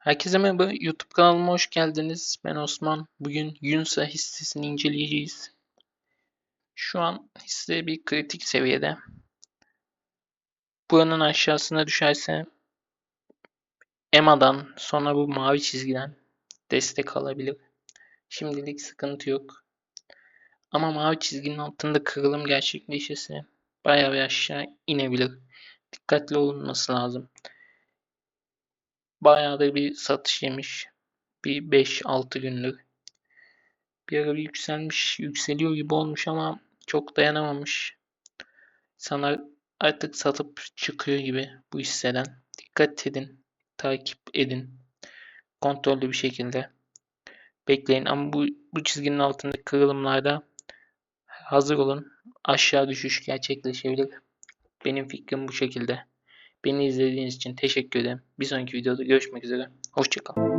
Herkese merhaba, YouTube kanalıma hoş geldiniz. Ben Osman. Bugün Yunsa hissesini inceleyeceğiz. Şu an hisse bir kritik seviyede. Buranın aşağısına düşerse EMA'dan sonra bu mavi çizgiden destek alabilir. Şimdilik sıkıntı yok. Ama mavi çizginin altında kırılım gerçekleşirse bayağı bir aşağı inebilir. Dikkatli olunması lazım. Bayağı da bir satış yemiş. Bir 5-6 gündür. Bir ara bir yükselmiş, yükseliyor gibi olmuş ama çok dayanamamış. İnsanlar artık satıp çıkıyor gibi bu hisseden. Dikkat edin, takip edin. Kontrollü bir şekilde bekleyin. Ama bu, bu çizginin altındaki kırılımlarda hazır olun. Aşağı düşüş gerçekleşebilir. Benim fikrim bu şekilde. Beni izlediğiniz için teşekkür ederim. Bir sonraki videoda görüşmek üzere. Hoşçakalın.